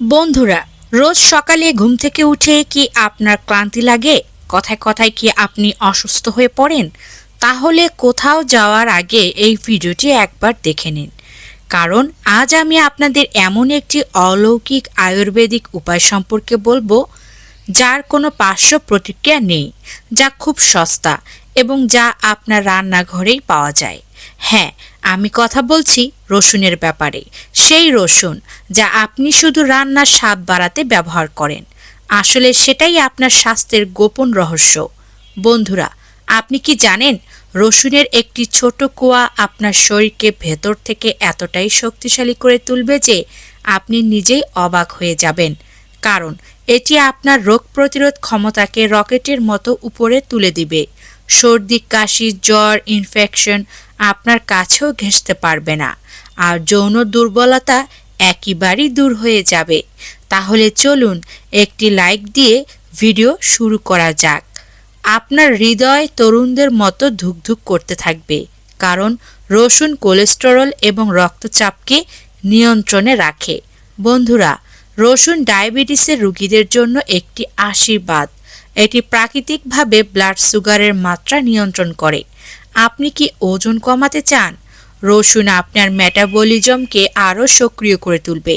বন্ধুরা, রোজ সকালে ঘুম থেকে উঠে কি আপনার ক্লান্তি লাগে? কথায় কথায় কি আপনি অসুস্থ হয়ে পড়েন? তাহলে কোথাও যাওয়ার আগে এই ভিডিওটি একবার দেখে নিন। কারণ আজ আমি আপনাদের এমন একটি অলৌকিক আয়ুর্বেদিক উপায় সম্পর্কে বলব, যার কোনো পার্শ্ব প্রতিক্রিয়া নেই, যা খুব সস্তা এবং যা আপনার রান্নাঘরেই পাওয়া যায়। হ্যাঁ আমি কথা বলছি রসুনের ব্যাপারে। সেই রসুন যা আপনি শুধু রান্নার স্বাদ বাড়াতে ব্যবহার করেন। আসলে সেটাই আপনার স্বাস্থ্যের গোপন রহস্য। বন্ধুরা, আপনি কি জানেন রসুনের একটি ছোট কুয়া আপনার শরীরকে ভেতর থেকে এতটাই শক্তিশালী করে তুলবে যে আপনি নিজেই অবাক হয়ে যাবেন। কারণ এটি আপনার রোগ প্রতিরোধ ক্ষমতাকে রকেটের মতো উপরে তুলে দিবে। সর্দি, কাশি, জ্বর ইনফেকশন আপনার কাছেও ঘেঁষতে পারবে না। আর যৌন দুর্বলতা একেবারেই দূর হয়ে যাবে। তাহলে চলুন একটি লাইক দিয়ে ভিডিও শুরু করা যাক। আপনার হৃদয় তরুণদের মতো ধুকধুক করতে থাকবে, কারণ রসুন কোলেস্টেরল এবং রক্তচাপকে নিয়ন্ত্রণে রাখে। বন্ধুরা, রসুন ডায়াবেটিসের রোগীদের জন্য একটি আশীর্বাদ। এটি প্রাকৃতিকভাবে ব্লাড সুগারের মাত্রা নিয়ন্ত্রণ করে। আপনি কি ওজন কমাতে চান? রসুন আপনার মেটাবলিজমকে আরও সক্রিয় করে তুলবে।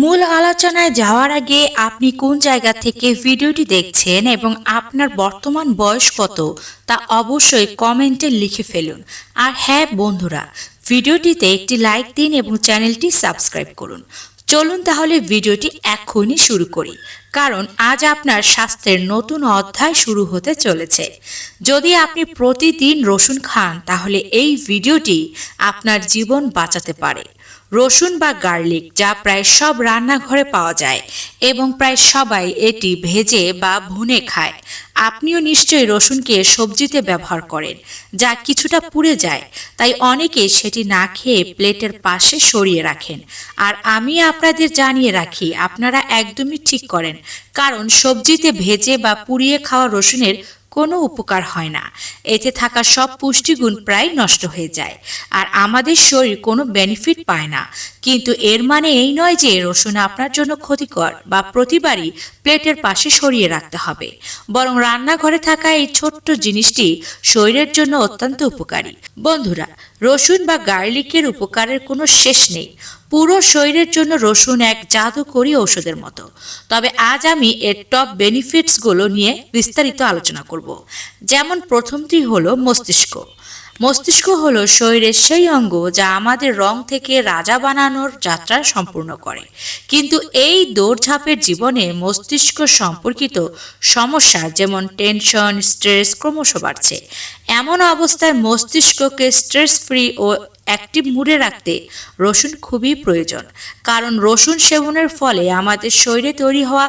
মূল আলোচনায় যাওয়ার আগে আপনি কোন জায়গা থেকে ভিডিওটি দেখছেন এবং আপনার বর্তমান বয়স কত তা অবশ্যই কমেন্টে লিখে ফেলুন। আর হ্যাঁ বন্ধুরা, ভিডিওটিতে একটি লাইক দিন এবং চ্যানেলটি সাবস্ক্রাইব করুন। চলুন তাহলে ভিডিওটি এখনই শুরু করি। কারণ আজ আপনার স্বাস্থ্যের নতুন অধ্যায় শুরু হতে চলেছে। যদি আপনি প্রতিদিন রসুন খান, তাহলে এই ভিডিওটি আপনার জীবন বাঁচাতে পারে। রসুন বা গার্লিক, যা প্রায় সব রান্নাঘরে পাওয়া যায় এবং প্রায় সবাই এটি ভেজে বা ভুনে খায়। আপনিও নিশ্চয়ই রসুনকে সবজিতে ব্যবহার করেন, যা কিছুটা পুড়ে যায়, তাই অনেকে সেটি না খেয়ে প্লেটের পাশে সরিয়ে রাখেন। আর আমি আপনাদের জানিয়ে রাখি, আপনারা একদমই ঠিক করেন, কারণ সবজিতে ভেজে বা পুড়িয়ে খাওয়া রসুনের কোনো উপকার হয় না। এতে থাকা সব পুষ্টিগুণ প্রায় নষ্ট হয়ে যায়। আর আমাদের শরীর কোনো বেনিফিট পায় না। কিন্তু এর মানে এই নয় যে রসুন আপনার জন্য ক্ষতিকর বা প্রতিবারই প্লেটের পাশে সরিয়ে রাখতে হবে। বরং রান্নাঘরে থাকা এই ছোট্ট জিনিসটি শরীরের জন্য অত্যন্ত উপকারী। বন্ধুরা, রসুন বা গার্লিকের উপকারের কোনো শেষ নেই। পুরো শরীরের জন্য রসুন এক জাদুকরী ঔষধের মতো। তবে আজ আমি এর টপ বেনিফিটসগুলো নিয়ে বিস্তারিত আলোচনা করব। যেমন প্রথমটি হলো মস্তিষ্ক। মস্তিষ্ক হলো শরীরের সেই অঙ্গ যা আমাদের রং থেকে রাজা বানানোর যাত্রা সম্পূর্ণ করে। কিন্তু এই দৌড়ঝাঁপের জীবনে মস্তিষ্ক সম্পর্কিত সমস্যা যেমন টেনশন স্ট্রেস ক্রমশ বাড়ছে। এমন অবস্থায় মস্তিষ্ককে স্ট্রেস ফ্রি ও অ্যাক্টিভ মুডে রাখতে রসুন খুবই প্রয়োজন। কারণ রসুন সেবনের ফলে আমাদের শরীরে তৈরি হওয়া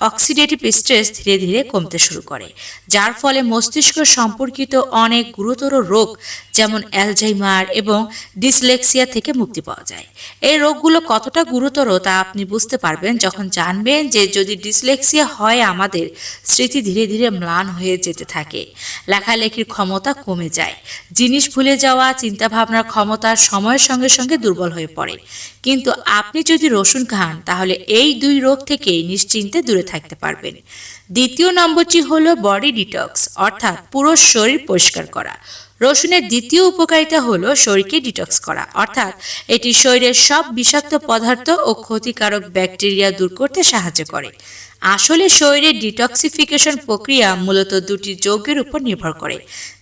অক্সিডেটিভ স্ট্রেস ধীরে ধীরে কমতে শুরু করে, যার ফলে মস্তিষ্ক সম্পর্কিত অনেক গুরুতর রোগ যেমন অ্যালজাইমার এবং ডিসলেক্সিয়া থেকে মুক্তি পাওয়া যায়। এই রোগগুলো কতটা গুরুতর তা আপনি বুঝতে পারবেন যখন জানবেন যে যদি ডিসলেক্সিয়া হয় আমাদের, স্মৃতি ধীরে ধীরে ম্লান হয়ে যেতে থাকে, লেখালেখির ক্ষমতা কমে যায়, জিনিস ভুলে যাওয়া, চিন্তাভাবনার ক্ষমতা সময়ের সঙ্গে সঙ্গে দুর্বল হয়ে পড়ে। কিন্তু আপনি যদি রসুন খান, তাহলে এই দুই রোগ থেকে নিশ্চিন্তে দূরে থাকতে পারবেন। দ্বিতীয় নম্বরটি হলো বডি ডিটক্স অর্থাৎ পুরো শরীর পরিষ্কার করা। রসুনের দ্বিতীয় উপকারিতা হলো শরীরকে ডিটক্স করা, অর্থাৎ এটি শরীরের সব বিষাক্ত পদার্থ ও ক্ষতিকারক ব্যাকটেরিয়া দূর করতে সাহায্য করে। আসলে শরীরের ডিটক্সিফিকেশন প্রক্রিয়া মূলত দুটি যৌগের উপর নির্ভর করে,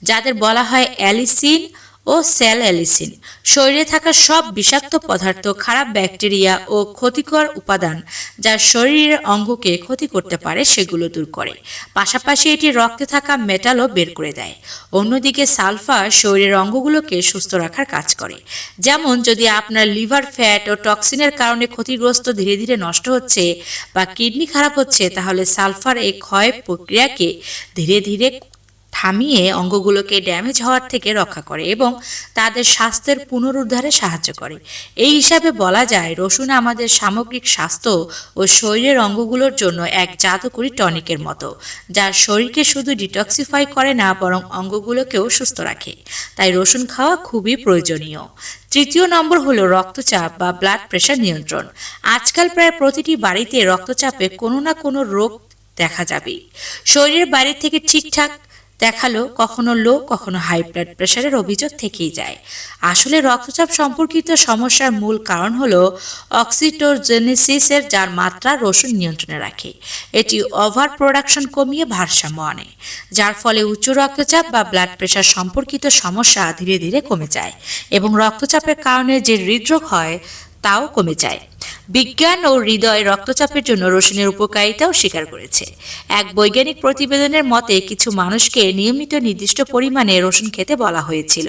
যাদের বলা হয় অ্যালিসিন ও সেল অ্যালিসিন শরীরে থাকা সব বিষাক্ত পদার্থ, খারাপ ব্যাকটেরিয়া ও ক্ষতিকর উপাদান যা শরীরের অঙ্গকে ক্ষতি করতে পারে, সেগুলো দূর করে। পাশাপাশি এটি রক্তে থাকা মেটালও বের করে দেয়। অন্যদিকে সালফার শরীরের অঙ্গগুলোকে সুস্থ রাখার কাজ করে। যেমন, যদি আপনার লিভার ফ্যাট ও টক্সিনের কারণে ক্ষতিগ্রস্ত ধীরে ধীরে নষ্ট হচ্ছে বা কিডনি খারাপ হচ্ছে, তাহলে সালফার এই ক্ষয় প্রক্রিয়াকে ধীরে ধীরে থামিয়ে অঙ্গগুলোকে ড্যামেজ হওয়ার থেকে রক্ষা করে এবং তাদের স্বাস্থ্যের পুনরুদ্ধারে সাহায্য করে। এই হিসাবে বলা যায়, রসুন আমাদের সামগ্রিক স্বাস্থ্য ও শরীরের অঙ্গগুলোর জন্য এক জাদুকরী টনিকের মতো, যা শরীরকে শুধু ডিটক্সিফাই করে না, বরং অঙ্গগুলোকেও সুস্থ রাখে। তাই রসুন খাওয়া খুবই প্রয়োজনীয়। তৃতীয় নম্বর হলো রক্তচাপ বা ব্লাড প্রেশার নিয়ন্ত্রণ। আজকাল প্রায় প্রতিটি বাড়িতে রক্তচাপে কোনো না কোনো রোগ দেখা যাবে শরীরের বাইরে থেকে ঠিকঠাক দেখাল কখনো লো, কখনো হাই ব্লাড প্রেশারের অভিযোগ থেকেই যায়। আসলে রক্তচাপ সম্পর্কিত সমস্যার মূল কারণ হল অক্সিটোজেনেসিসের যার মাত্রা রসুন নিয়ন্ত্রণে রাখে। এটি ওভার প্রোডাকশন কমিয়ে ভারসাম্য আনে, যার ফলে উচ্চ রক্তচাপ বা ব্লাড প্রেশার সম্পর্কিত সমস্যা ধীরে ধীরে কমে যায় এবং রক্তচাপের কারণে যে হৃদরোগ হয় তাও কমে যায়। বিজ্ঞান ও হৃদয় রক্তচাপের জন্য রসুনের উপকারিতাও স্বীকার করেছে। এক বৈজ্ঞানিক প্রতিবেদনের মতে, কিছু মানুষকে নিয়মিত নির্দিষ্ট পরিমাণে রসুন খেতে বলা হয়েছিল।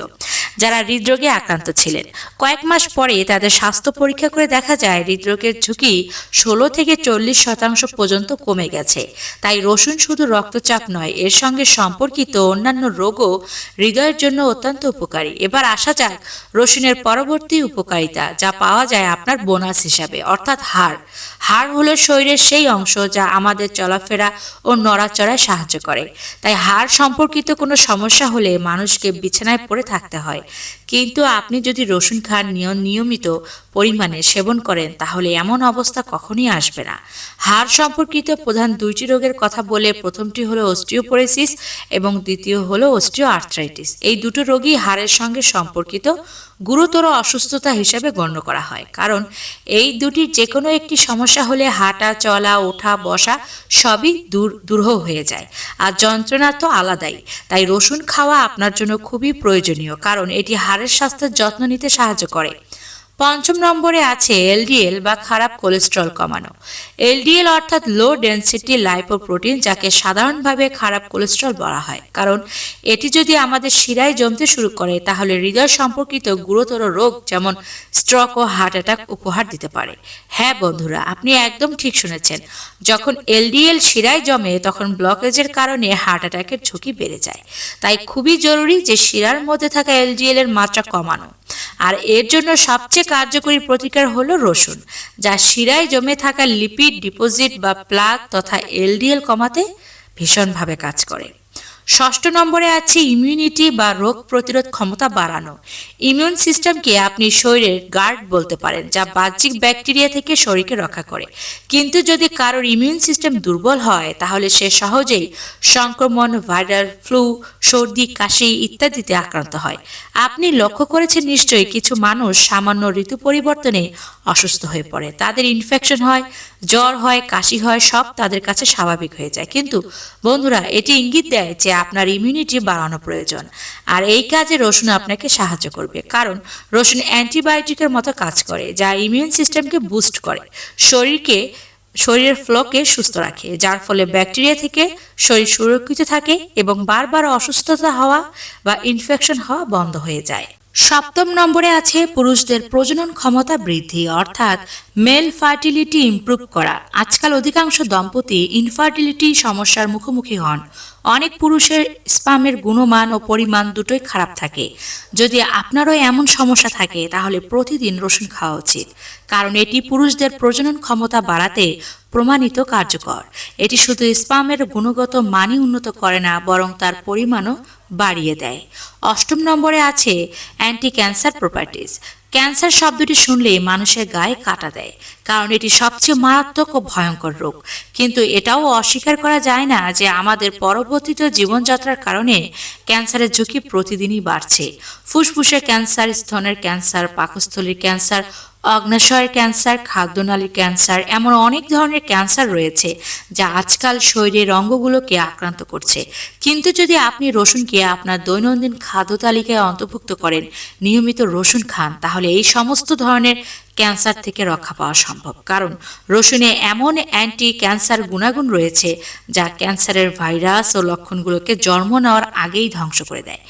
যারা হৃদরোগে আক্রান্ত ছিলেন। কয়েক মাস পরে তাদের স্বাস্থ্য পরীক্ষা করে দেখা যায় হৃদরোগের ঝুঁকি ষোলো থেকে চল্লিশ শতাংশ পর্যন্ত কমে গেছে। তাই রসুন শুধু রক্তচাপ নয়, এর সঙ্গে সম্পর্কিত অন্যান্য রোগও হৃদয়ের জন্য অত্যন্ত উপকারী। এবার আসা যাক রসুনের পরবর্তী উপকারিতা, যা পাওয়া যায় আপনার বোনাস হিসাবে, অর্থাৎ হাড়। হাড় হলো শরীরের সেই অংশ যা আমাদের চলাফেরা ও নড়াচড়ায় সাহায্য করে। তাই হাড় সম্পর্কিত কোনো সমস্যা হলে মানুষকে বিছানায় পড়ে থাকতে হয়। কিন্তু আপনি যদি রসুন খান নিয়- নিয়মিত পরিমাণে সেবন করেন, তাহলে এমন অবস্থা কখনই আসবে না। হাড় সম্পর্কিত প্রধান দুইটি রোগের কথা বলে প্রথমটি হলো অস্টিওপোরেসিস এবং দ্বিতীয় হলো অস্টিও আর্থ্রাইটিস এই দুটো রোগই হাড়ের সঙ্গে সম্পর্কিত গুরুতর অসুস্থতা হিসেবে গণ্য করা হয়। কারণ এই দুটির যে কোনো একটি সমস্যা হলে হাঁটা, চলা, ওঠা, বসা সবই দূর দুরূহ হয়ে যায়। আর যন্ত্রণা তো আলাদাই। তাই রসুন খাওয়া আপনার জন্য খুবই প্রয়োজনীয়। কারণ এটি হাড়ের স্বাস্থ্যের যত্ন নিতে সাহায্য করে। পঞ্চম নম্বরে আছে এলডিএল বা খারাপ কোলেস্ট্রল কমানো। এলডিএল অর্থাৎ লো ডেন্সিটি লাইপোপ্রোটিন যাকে সাধারণভাবে খারাপ কোলেস্ট্রল বলা হয়। কারণ এটি যদি আমাদের শিরায় জমতে শুরু করে, তাহলে হৃদয় সম্পর্কিত গুরুতর রোগ যেমন স্ট্রোক ও হার্ট অ্যাটাক উপহার দিতে পারে। হ্যাঁ বন্ধুরা, আপনি একদম ঠিক শুনেছেন। যখন এলডিএল শিরায় জমে, তখন ব্লকেজের কারণে হার্ট অ্যাটাকের ঝুঁকি বেড়ে যায়। তাই খুবই জরুরি যে শিরার মধ্যে থাকা এলডিএল এর মাত্রা কমানো। আর এর জন্য সবচেয়ে কার্যকরী প্রতিকার হলো রসুন, যা শিরায় জমে থাকা লিপিড ডিপোজিট বা প্লাক তথা এলডিএল কমাতে ভীষণভাবে কাজ করে। ষষ্ঠ নম্বরে আছে ইমিউনিটি বা রোগ প্রতিরোধ ক্ষমতা বাড়ানো। ইমিউন সিস্টেমকে আপনি শরীরের গার্ড বলতে পারেন, যা বাহ্যিক ব্যাকটেরিয়া থেকে শরীরকে রক্ষা করে। কিন্তু যদি কারোর ইমিউন সিস্টেম দুর্বল হয়, তাহলে সে সহজেই সংক্রমণ ভাইরাল ফ্লু সর্দি, কাশি ইত্যাদিতে আক্রান্ত হয়। আপনি লক্ষ্য করেছেন নিশ্চয়ই কিছু মানুষ সামান্য ঋতু পরিবর্তনে অসুস্থ হয়ে পড়ে। তাদের ইনফেকশন হয়, জ্বর হয়, কাশি হয়, সব তাদের কাছে স্বাভাবিক হয়ে যায়। কিন্তু বন্ধুরা, এটি ইঙ্গিত দেয় যে আপনার ইমিউনিটি বাড়ানো প্রয়োজন। আর এই কাজে রসুন আপনাকে সাহায্য করবে। কারণ, রসুন অ্যান্টিবায়োটিকের মতো কাজ করে, যা ইমিউন সিস্টেমকে বুস্ট করে, শরীরকে, শরীরের ফ্লোকে সুস্থ রাখে, যার ফলে ব্যাকটেরিয়া থেকে শরীর সুরক্ষিত থাকে এবং বারবার অসুস্থতা হওয়া বা ইনফেকশন হওয়া বন্ধ হয়ে যায়। সপ্তম নম্বরে আছে পুরুষদের প্রজনন ক্ষমতা বৃদ্ধি, অর্থাৎ মেল ফার্টিলিটি ইমপ্রুভ করা। আজকাল অধিকাংশ দম্পতি ইনফার্টিলিটি সমস্যার মুখোমুখি হন। অনেক পুরুষের স্পামের গুণমান ও পরিমাণ দুটোই খারাপ থাকে। যদি আপনারও এমন সমস্যা থাকে, তাহলে প্রতিদিন রসুন খাওয়া উচিত। কারণ এটি পুরুষদের প্রজনন ক্ষমতা বাড়াতে প্রমাণিত কার্যকর। এটি শুধু স্পামের গুণগত মানই উন্নত করে না, বরং তার পরিমাণও বাড়িয়ে দেয়। অষ্টম নম্বরে আছে অ্যান্টি ক্যান্সার প্রপার্টিজ ক্যান্সার শব্দটি শুনলে মানুষের গায়ে কাটা দেয়, কারণ এটি সবচেয়ে মারাত্মক ও ভয়ঙ্কর রোগ। কিন্তু এটাও অস্বীকার করা যায় না যে আমাদের পরবর্তীত জীবনযাত্রার কারণে ক্যান্সারের ঝুঁকি প্রতিদিনই বাড়ছে। ফুসফুসের ক্যান্সার, স্তনের ক্যান্সার, পাকস্থলীর ক্যান্সার অগ্নাশয়ের ক্যান্সার, খাদ্যনালীর ক্যান্সার, এমন অনেক ধরনের ক্যান্সার রয়েছে যা আজকাল শরীরের অঙ্গগুলোকে আক্রান্ত করছে। কিন্তু যদি আপনি রসুনকে আপনার দৈনন্দিন খাদ্য তালিকায় অন্তর্ভুক্ত করেন, নিয়মিত রসুন খান, তাহলে এই সমস্ত ধরনের ক্যান্সার থেকে রক্ষা পাওয়া সম্ভব। কারণ রসুনে এমন অ্যান্টি ক্যান্সার গুণাগুণ রয়েছে যা ক্যান্সারের ভাইরাস ও লক্ষণগুলোকে জন্ম নেওয়ার আগেই ধ্বংস করে দেয়।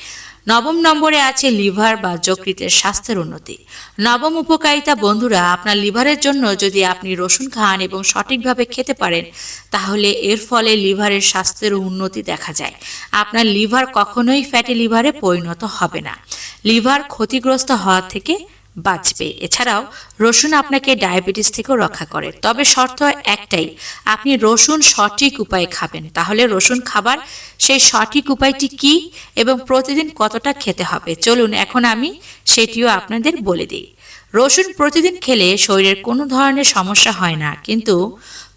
নবম নম্বরে আছে লিভার বা যকৃতের স্বাস্থ্যের উন্নতি। নবম উপকারিতা বন্ধুরা, আপনার লিভারের জন্য যদি আপনি রসুন খান এবং সঠিকভাবে খেতে পারেন, তাহলে এর ফলে লিভারের স্বাস্থ্যের উন্নতি দেখা যায়। আপনার লিভার কখনোই ফ্যাটি লিভারে পরিণত হবে না। লিভার ক্ষতিগ্রস্ত হওয়া থেকে বাঁচবে। এছাড়াও, রসুন আপনাকে ডায়াবেটিস থেকেও রক্ষা করে। তবে শর্ত একটাই, আপনি রসুন সঠিক উপায়ে খাবেন। তাহলে রসুন খাবার, সেই সঠিক উপায়টি কি এবং প্রতিদিন কতটা খেতে হবে? চলুন, এখন আমি সেটিও আপনাদের বলে দিই। রসুন প্রতিদিন খেলে শরীরের কোনো ধরনের সমস্যা হয় না, কিন্তু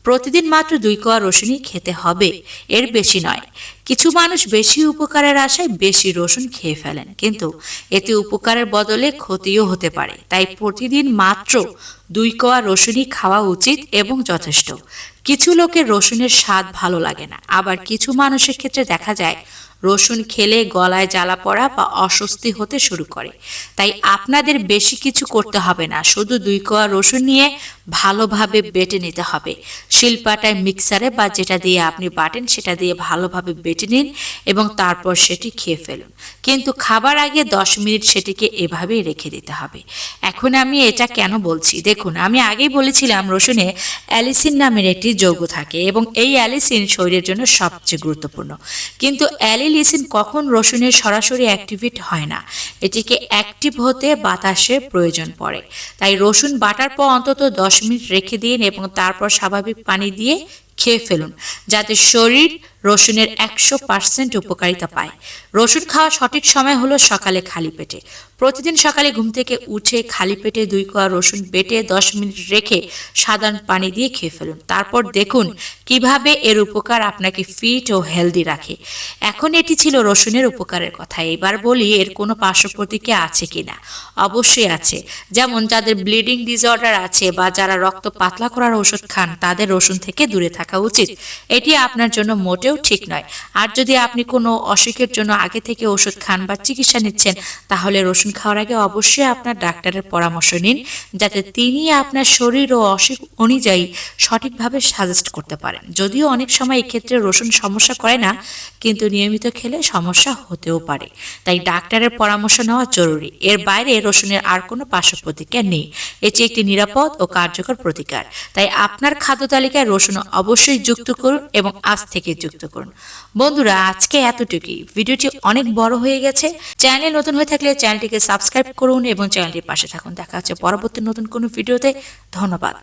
প্রতিদিন মাত্র দুই কোয়া রসুনই খেতে হবে। এর বেশি নয়। কিছু মানুষ বেশি উপকারের আশায় বেশি রসুন খেয়ে ফেলেন। কিন্তু এতে উপকারের বদলে ক্ষতিও হতে পারে। তাই প্রতিদিন মাত্র দুই কোয়া রসুনই খাওয়া উচিত এবং যথেষ্ট। কিছু লোকের রসুনের স্বাদ ভালো লাগে না। আবার কিছু মানুষের ক্ষেত্রে দেখা যায়, রসুন খেলে গলায় জ্বালা পড়া বা অস্বস্তি হতে শুরু করে। তাই আপনাদের বেশি কিছু করতে হবে না। শুধু দুই কোয়া রসুন নিয়ে ভালোভাবে বেটে নিতে হবে। শিলপাটায় মিক্সারে বা যেটা দিয়ে আপনি বাটেন, সেটা দিয়ে ভালোভাবে বেটে নিন এবং তারপর সেটি খেয়ে ফেলুন। কিন্তু খাবার আগে দশ মিনিট সেটিকে এভাবেই রেখে দিতে হবে। এখন আমি এটা কেন বলছি? দেখুন, আমি আগেই বলেছিলাম রসুনে অ্যালিসিন নামের একটি যৌগ থাকে এবং এই অ্যালিসিন শরীরের জন্য সবচেয়ে গুরুত্বপূর্ণ। কিন্তু অ্যালিলিসিন কখন রসুনের সরাসরি অ্যাক্টিভেট হয় না? এটিকে অ্যাক্টিভ হতে বাতাসের প্রয়োজন পড়ে। তাই রসুন বাটার পর অন্তত দশ মিনিট রেখে দিন এবং তারপর স্বাভাবিক পানি দিয়ে খেয়ে ফেলুন যাতে শরীর রসুনের একশো পার্সেন্ট উপকারিতা পায়। রসুন খাওয়া সঠিক সময় হলো সকালে খালি পেটে। প্রতিদিন সকালে ঘুম থেকে উঠে খালি পেটে দুই কোয়া রসুন বেটে দশ মিনিট রেখে সাধারণ পানি দিয়ে খেয়ে ফেলুন। তারপর দেখুন কীভাবে এর উপকার আপনাকে ফিট ও হেলদি রাখে। এখন এটি ছিল রসুনের উপকারের কথা। এবার বলি এর কোনো পার্শ্ব প্রতিক্রিয়া আছে কিনা? অবশ্যই আছে। যেমন যাদের ব্লিডিং ডিসঅর্ডার আছে বা যারা রক্ত পাতলা করার ওষুধ খান, তাদের রসুন থেকে দূরে থাকা উচিত। এটি আপনার জন্য মোটেও ঠিক নয়। আর যদি আপনি কোনো অসুখের জন্য আগে থেকে ওষুধ খান বা চিকিৎসা নিচ্ছেন, তাহলে রসুন খাওয়ার আগে অবশ্যই আপনার ডাক্তারের পরামর্শ নিন, যাতে তিনি আপনার শরীর ও অসুখ অনুযায়ী সঠিকভাবে সাজেস্ট করতে পারেন। যদিও অনেক সময় এক্ষেত্রে রসুন সমস্যা করে না, কিন্তু নিয়মিত খেলে সমস্যা হতেও পারে। তাই ডাক্তারের পরামর্শ নেওয়া জরুরি। এর বাইরে রসুনের আর কোনো পার্শ্ব প্রতিক্রিয়া নেই। এটি একটি নিরাপদ ও কার্যকর প্রতিকার। তাই আপনার খাদ্য তালিকায় রসুন অবশ্যই যুক্ত করুন এবং আজ থেকে যুক্ত করুন। বন্ধুরা, আজকে এতটুকুই। ভিডিওটি অনেক বড় হয়ে গেছে। চ্যানেলে নতুন হয়ে থাকলে চ্যানেলটিকে সাবস্ক্রাইব করুন এবং চ্যানেলটির পাশে থাকুন। দেখা হচ্ছে পরবর্তী নতুন কোনো ভিডিওতে। ধন্যবাদ।